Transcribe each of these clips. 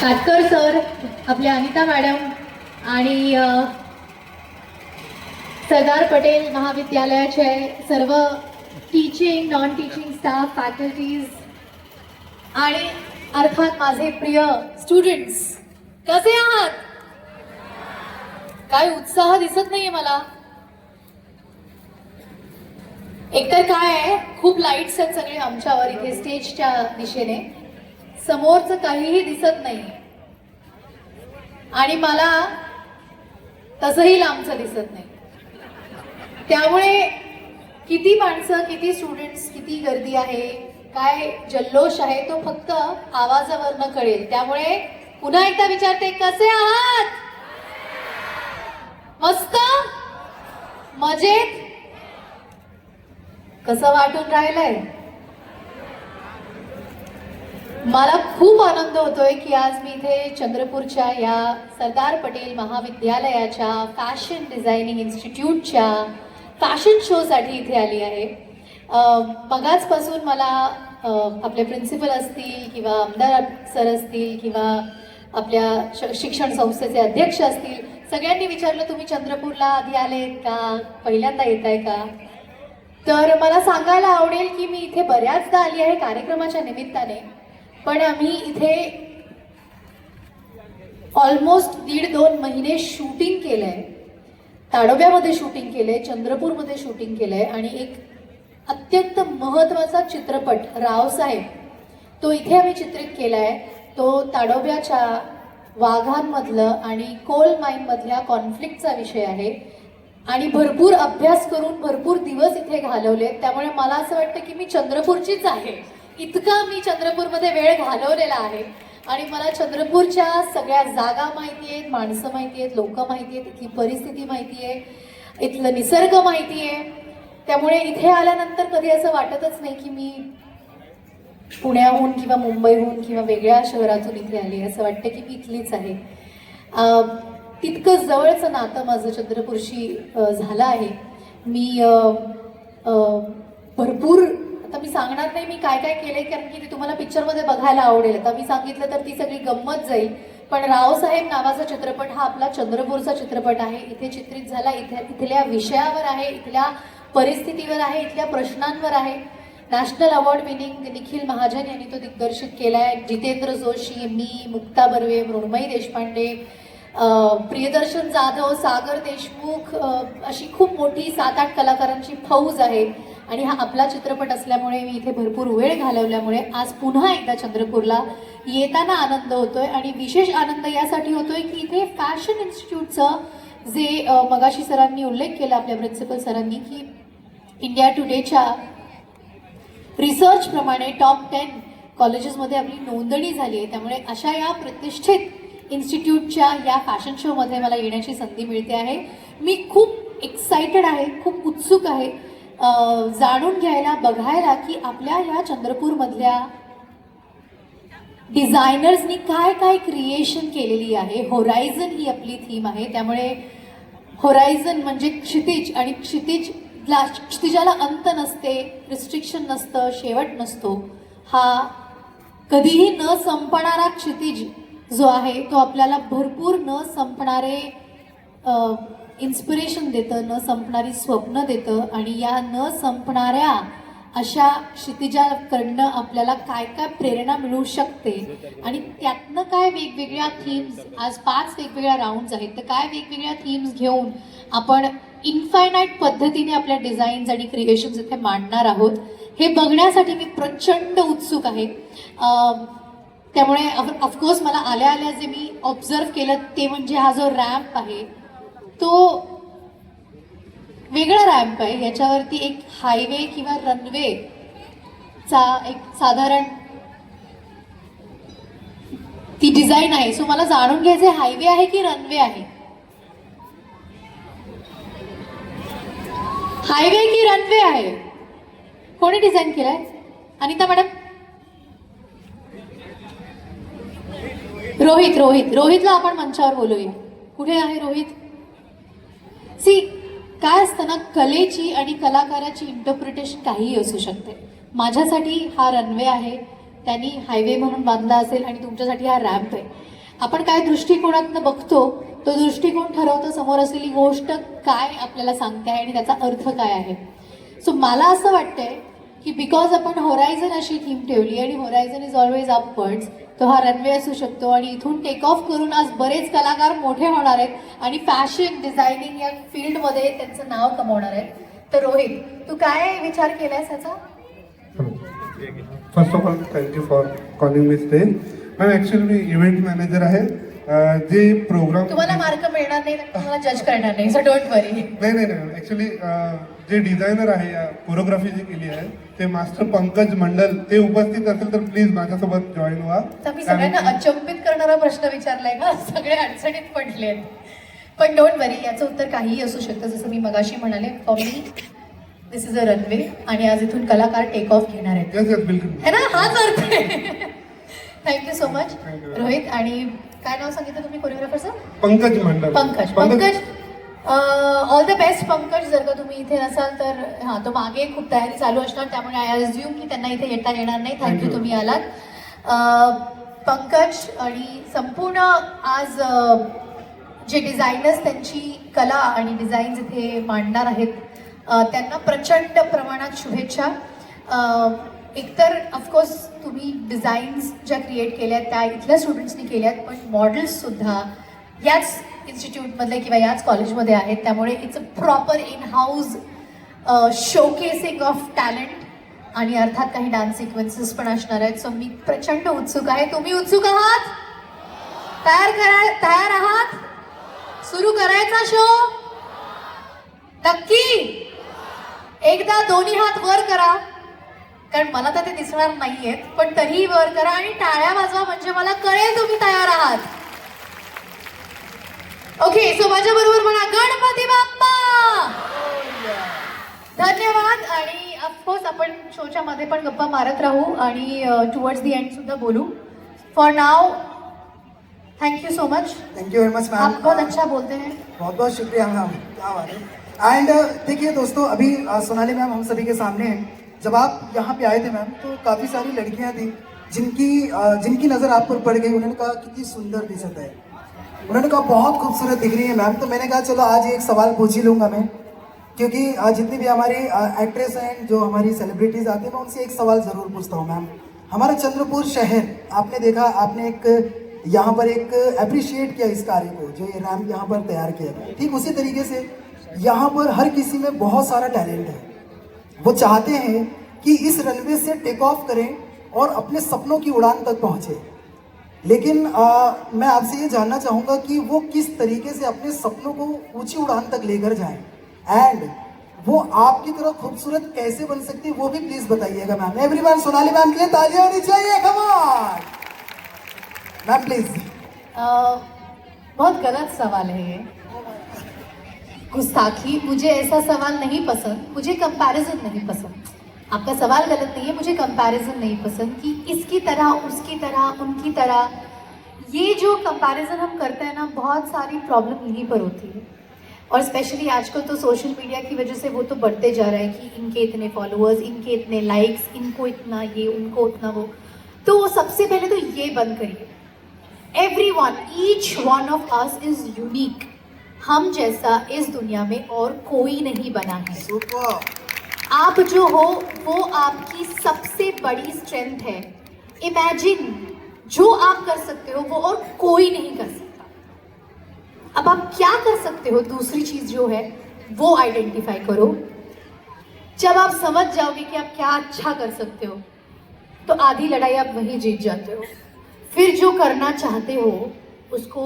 Katkar sir आपल्या Anita madam आणि सरदार पटेल महाविद्यालयाचे सर्व teaching non teaching staff faculties आणि अर्थात माझे प्रिय स्टुडंट्स कसे आहात? काय उत्साह दिसत नाहीये मला. एकतर काय आहे खूप लाईट्स आहेत सगळे आमच्यावर इथे स्टेजच्या दिशेने. समोरचं काहीही दिसत नाही. आणि मला तसंही लांबचं दिसत नाही. त्यामुळे किती माणसं किती स्टुडंट्स किती गर्दी आहे काय जल्लोष आहे तो फक्त आवाजावरनं कळेल. त्यामुळे पुन्हा एकदा विचारते कसे आहात? मस्त? मजेत? कसं वाटून राहिलंय? मला खूप आनंद होतोय की आज मी इथे चंद्रपूरच्या या सरदार पटेल महाविद्यालयाच्या फॅशन डिझायनिंग इन्स्टिट्यूटच्या फॅशन शोसाठी इथे आली आहे. मगाचपासून मला आपले प्रिन्सिपल असतील किंवा आमदार सर असतील किंवा आपल्या श- शिक्षण संस्थेचे अध्यक्ष असतील सगळ्यांनी विचारलं तुम्ही चंद्रपूरला आधी आले का? पहिल्यांदा येत आहे का? तर मला सांगायला आवडेल की मी इथे बऱ्याचदा आली आहे कार्यक्रमाच्या निमित्ताने. पण आम्ही इथे ऑलमोस्ट दीड दोन महिने शूटिंग केलंय. ताडोब्यामध्ये शूटिंग केलंय चंद्रपूरमध्ये शूटिंग केलंय आणि एक अत्यंत महत्त्वाचा चित्रपट रावसाहेब तो इथे आम्ही चित्रित केलाय. तो ताडोब्याच्या वाघांमधलं आणि कोल माईनमधल्या कॉन्फ्लिक्टचा विषय आहे. आणि भरपूर अभ्यास करून भरपूर दिवस इथे घालवले त्यामुळे मला असं वाटतं की मी चंद्रपूरचीच आहे. इतका मी चंद्रपूरमध्ये वेळ घालवलेला आहे. आणि मला चंद्रपूरच्या सगळ्या जागा माहिती आहेत माणसं माहिती आहेत लोक माहिती आहेत इथली परिस्थिती माहिती आहे इथलं निसर्ग माहिती आहे. त्यामुळे इथे आल्यानंतर कधी असं वाटतच नाही की मी पुण्याहून किंवा मुंबईहून किंवा वेगळ्या शहरातून इथे आली असं वाटतं की मी इथलीच आहे. तितकं जवळचं नातं माझं चंद्रपूरशी झालं आहे. मी भरपूर आता मी सांगणार नाही मी काय काय केलंय कारण की ते तुम्हाला पिक्चरमध्ये बघायला आवडेल. आता मी सांगितलं तर ती सगळी गंमत जाईल. पण रावसाहेब नावाचा चित्रपट हा आपला चंद्रपूरचा चित्रपट आहे. इथे चित्रित झाला इथे इथल्या विषयावर आहे इथल्या परिस्थितीवर आहे इथल्या प्रश्नांवर आहे. National award winning Nikhil Mahajan यांनी तो दिग्दर्शित केला आहे जितेंद्र जोशी मी मुक्ता बर्वे मृण्मयी देशपांडे प्रियदर्शन जाधव सागर देशमुख अशी खूप मोठी सात आठ कलाकारांची फौज आहे. आणि हा आपला चित्रपट असल्यामुळे मी इथे भरपूर वेळ घालवल्यामुळे आज पुन्हा एकदा चंद्रपूरला येताना आनंद होतोय. आणि विशेष आनंद यासाठी होतोय की इथे फॅशन इन्स्टिट्यूटचं जे मगाशी सरांनी उल्लेख केला आपल्या प्रिन्सिपल सरांनी की इंडिया टुडेच्या रिसर्चप्रमाणे टॉप टेन कॉलेजेसमध्ये आपली नोंदणी झाली आहे. त्यामुळे अशा या प्रतिष्ठित इन्स्टिट्यूटच्या या फॅशन शोमध्ये मला येण्याची संधी मिळते आहे. मी खूप एक्सायटेड आहे खूप उत्सुक आहे. जाणून घ्यायला बघायला की आपल्या या चंद्रपूरमधल्या डिझायनर्सनी काय काय क्रिएशन केलेली आहे. होरायझन ही आपली थीम आहे. त्यामुळे होरायझन म्हणजे क्षितिज आणि क्षितिज क्षितिजाला अंत नसते रिस्ट्रिक्शन नसतं शेवट नसतो. हा कधीही न संपणारा क्षितिज जो आहे तो आपल्याला भरपूर न संपणारे इन्स्पिरेशन देतं न संपणारी स्वप्न देतं आणि या न संपणाऱ्या अशा क्षितिजाकडनं आपल्याला काय काय प्रेरणा मिळू शकते? आणि त्यातनं काय वेगवेगळ्या थीम्स आज पाच वेगवेगळ्या राऊंड्स आहेत तर काय वेगवेगळ्या थीम्स घेऊन आपण इन्फायनाईट पद्धतीने आपल्या डिझाईन्स आणि क्रिएशन्स इथे मांडणार आहोत? हे बघण्यासाठी मी प्रचंड उत्सुक आहे. त्यामुळे ऑफकोर्स मला आल्या आल्या जे मी ऑब्झर्व केलं ते म्हणजे हा जो रॅम्प आहे तो वेगळा रॅम्प आहे. याच्यावरती एक हायवे किंवा रनवे चा एक साधारण ती डिझाईन आहे. सो मला जाणून घ्यायचे हायवे आहे की रनवे आहे? हायवे की रनवे आहे. कोणी डिझाईन केलाय? अनिता मॅडम रोहित रोहित रोहितला आपण मंचावर बोलूया कुठे आहे रोहित? सी काय असतं ना कलेची आणि कलाकाराची इंटरप्रिटेशन काहीही असू शकते. माझ्यासाठी हा रनवे आहे त्यांनी हायवे म्हणून बांधला असेल आणि तुमच्यासाठी हा रॅम्प आहे. आपण काय दृष्टिकोनातनं बघतो तो दृष्टिकोन ठरवतो समोर असलेली गोष्ट काय आपल्याला सांगते आहे आणि त्याचा अर्थ काय आहे? सो मला असं वाटतंय की बिकॉज आपण होरायझन अशी थीम ठेवली आणि होरायझन इज ऑलवेज अपवर्ड्स तो हा रनवे असू शकतो आणि इथून टेक ऑफ करून आज बरेच कलाकार मोठे होणार आहेत आणि फॅशन डिझायनिंग या फील्डमध्ये त्यांचं नाव कमवणार आहेत. तर रोहित तू काय विचार केलायस याचा? First of all thank you for calling me stay ma'am actually me event manager आहे. जे प्रोग्राम तुम्हाला मार्क मिळणार नाही तुम्हाला जज करणार नाही सो डोंट वरी नाही नाही नाही. ॲक्च्युली जे डिझायनर आहे कोरिओग्राफी जी केली आहे ते मास्टर पंकज मंडल ते उपस्थित असेल तर प्लीज माझ्यासोबत जॉईन व्हा. मी सगळ्यांना अचंबित करणारा प्रश्न विचारलाय का सगळे अडचणीत पडले पण डोंट वरी याचं उत्तर काहीही असू शकतं. जसं मी मगाशी म्हणाले for me this is a runway आणि आज इथून कलाकार टेक ऑफ घेणार आहेत. है ना? हाच अर्थ आहे. Thank you so much. रोहित आणि काय नाव सांगितलं तुम्ही कोरिओग्राफरचं Pankaj Mandal. Pankaj Pankaj all the best Pankaj. जर का तुम्ही इथे नसाल तर हां तो मागे खूप तयारी चालू असणार. त्यामुळे आय अज्युम की त्यांना इथे येता येणार नाही. थँक्यू. तुम्ही आलात. पंकज आणि संपूर्ण आज जे डिझायनर्स त्यांची कला आणि डिझाईन्स इथे मांडणार आहेत त्यांना प्रचंड प्रमाणात शुभेच्छा. एकतर ऑफकोर्स तुम्ही डिझाईन्स ज्या क्रिएट केल्या आहेत त्या इथल्या स्टुडंट्सनी केल्या आहेत पण मॉडेल्ससुद्धा याच इन्स्टिट्यूटमधले किंवा याच कॉलेजमध्ये आहेत त्यामुळे it's a proper in house showcasing of talent आणि अर्थात काही डान्स सिक्वेन्सेस पण असणार आहेत. सो मी प्रचंड उत्सुक आहे. तुम्ही उत्सुक आहात? तयार करा तयार आहात? सुरू करायचा शो नक्की? एकदा दोन्ही हात वर करा. कारण मला तर ते दिसणार नाहीयेत पण तरीही वर करा आणि टाळ्या वाजवा म्हणजे मला कळेल तुम्ही तयार आहात. ओके सो माझ्या बरोबर म्हणा गणपती बाप्पा! धन्यवाद. आणि ऑफकोर्स आपण शोच्या मध्ये पण गप्पा मारत राहू आणि टुवर्ड्स दी एंड सुद्धा बोलू. For now thank you so much thank you very much ma'am आप बहुत अच्छा बोलते हैं. बहुत बहुत शुक्रिया मैम क्या बात है। एंड देखिए दोस्तों अभी सोनाली मैम हम सभी के सामने हैं। जब आप यहाँ पे आए थे मैम तो काफ़ी सारी लड़कियाँ थी जिनकी जिनकी नज़र आप पर पड़ गई। उन्होंने कहा कितनी सुंदर दिशत है। उन्होंने कहा, बहुत खूबसूरत दिख रही है मैम। तो मैंने कहा, चलो, आज एक सवाल पूछ ही लूँगा मैं। क्योंकि जितनी भी हमारी एक्ट्रेस हैं, जो हमारी सेलिब्रिटीज आती हैं, मैं उनसे एक सवाल ज़रूर पूछता हूँ मैम। हमारा चंद्रपुर शहर, आपने देखा, आपने एक, यहाँ पर एक अप्रिशिएट किया इस कार्य को, जो ये रैम्प यहाँ पर तैयार किया गया। ठीक उसी तरीके से यहाँ पर हर किसी में बहुत सारा टैलेंट है। वो चाहते हैं कि इस रनवे से टेक ऑफ़ करें और अपने सपनों की उड़ान तक पहुँचे। लेकिन आ, मैं आपसे ये जानना चाहूँगा कि वो किस तरीके से अपने सपनों को ऊँची उड़ान तक लेकर जाए। एंड वो आपकी तरह खूबसूरत कैसे बन सकती है वो भी प्लीज़ बताइएगा मैम एवरीवन सोनाली मैम के लिए तालियाँ होनी चाहिए मैम प्लीज़ बहुत गलत सवाल है ये। गुस्ताखी मुझे ऐसा सवाल नहीं पसंद मुझे कंपैरिजन नहीं पसंद। आपका सवाल गलत नहीं है, मुझे कंपैरिजन नहीं पसंद कि इसकी तरह, उसकी तरह, उनकी तरह। ये जो कंपैरिजन हम करते हैं ना, बहुत सारी प्रॉब्लम यहीं पर होती है। और स्पेशली आजकल तो सोशल मीडिया की वजह से वो तो बढ़ते जा रहा है कि इनके इतने फॉलोअर्स इनके इतने लाइक्स इनको इतना ये, उनको उतना वो। तो सबसे पहले तो ये बंद करिए। Every one each one of us is unique हम जैसा इस दुनिया में और कोई नहीं बना है। आप जो हो, वो आपकी सबसे बड़ी स्ट्रेंथ है। इमेजिन जो आप कर सकते हो, वो और कोई नहीं कर सकता। अब आप क्या कर सकते हो? दूसरी चीज़ जो है, वो आइडेंटिफाई करो। जब आप समझ जाओगे कि आप क्या अच्छा कर सकते हो तो आधी लड़ाई आप वहीं जीत जाते हो। फिर जो करना चाहते हो, उसको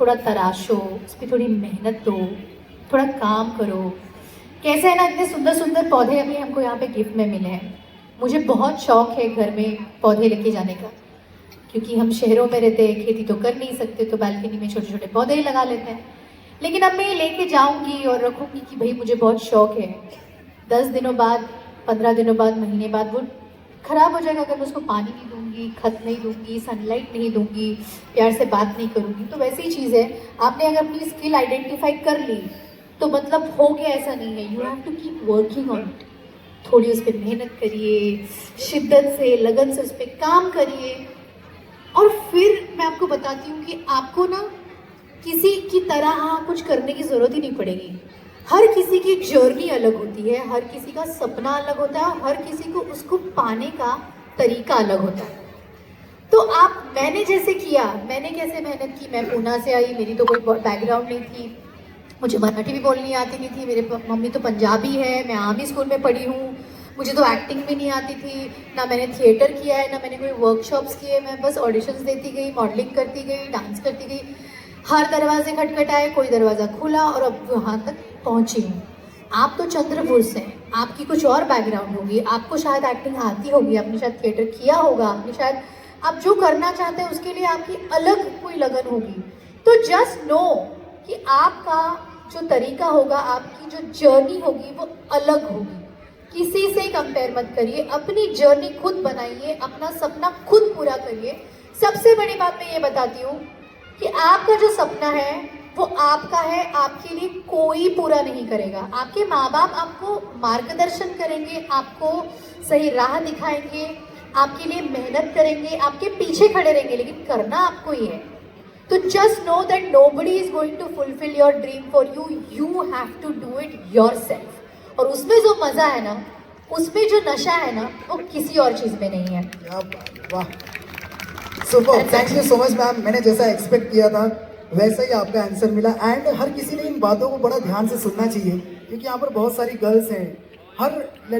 थोड़ा तराशो उस पर थोड़ी मेहनत दो, थोड़ा काम करो। कैसे है ना, इतने सुंदर सुंदर पौधे अभी हमको यहाँ पे गिफ्ट में मिले हैं। मुझे बहुत शौक है घर में पौधे लेके जाने का, क्योंकि हम शहरों में रहते हैं, खेती तो कर नहीं सकते तो बालकनी में छोटे छोटे पौधे ही लगा लेते हैं। लेकिन अब मैं लेके जाऊँगी और रखूँगी कि भाई मुझे बहुत शौक है। दस दिनों बाद, पंद्रह दिनों बाद, महीने बाद वो खराब हो जाएगा अगर मैं उसको पानी नहीं दूँगी, खत नहीं दूँगी सनलाइट नहीं दूँगी, प्यार से बात नहीं करूँगी तो वैसी ही चीज़ है। आपने अगर अपनी स्किल आइडेंटिफाई कर ली तो मतलब हो गया, ऐसा नहीं है। You have to keep working on it थोड़ी उस पर मेहनत करिए, शिद्दत से, लगन से उस पर काम करिए। और फिर मैं आपको बताती हूँ कि आपको ना किसी की तरह हाँ कुछ करने की ज़रूरत ही नहीं पड़ेगी। हर किसी की जर्नी अलग होती है, हर किसी का सपना अलग होता है, हर किसी को उसको पाने का तरीका अलग होता है। तो आप, मैंने जैसे किया, मैंने कैसे मेहनत की? मैं पूना से आई, मेरी तो कोई बैकग्राउंड नहीं थी। मुझे मराठी भी बोलनी आती नहीं थी। मेरे मम्मी तो पंजाबी है, मैं आर्मी स्कूल में पढ़ी हूँ। मुझे तो एक्टिंग भी नहीं आती थी। ना मैंने थिएटर किया है, ना मैंने कोई वर्कशॉप्स किए। मैं बस ऑडिशंस देती गई मॉडलिंग करती गई डांस करती गई। हर दरवाजे खटखटाए, कोई दरवाज़ा खुला और अब वहाँ तक पहुँची हूँ। आप तो चंद्रपुर से हैं। आपकी कुछ और बैकग्राउंड होगी। आपको शायद एक्टिंग आती होगी, आपने शायद थिएटर किया होगा, आपने शायद आप जो करना चाहते हैं, उसके लिए आपकी अलग कोई लगन होगी। तो जस्ट नो कि आपका जो तरीका होगा, आपकी जो जर्नी होगी, वो अलग होगी। किसी से कंपेयर मत करिए, अपनी जर्नी खुद बनाइए, अपना सपना खुद पूरा करिए। सबसे बड़ी बात मैं ये बताती हूँ कि आपका जो सपना है, वो आपका है, आपके लिए कोई पूरा नहीं करेगा। आपके माँ बाप आपको मार्गदर्शन करेंगे, आपको सही राह दिखाएँगे, आपके लिए मेहनत करेंगे, आपके पीछे खड़े रहेंगे, लेकिन करना आपको ही है। तो just know that nobody is going to fulfil your dream for you you have to do it yourself और उसमें जो मज़ा है ना उसमें जो नशा है ना वो किसी और चीज़ में नहीं है। Super thank you so much ma'am मैंने जैसा एक्सपेक्ट किया था वैसा ही आपका आंसर मिला। एंड हर किसी ने इन बातों को बड़ा ध्यान से सुनना चाहिए क्योंकि यहाँ पर बहुत सारी गर्ल्स हैं। हर लड़की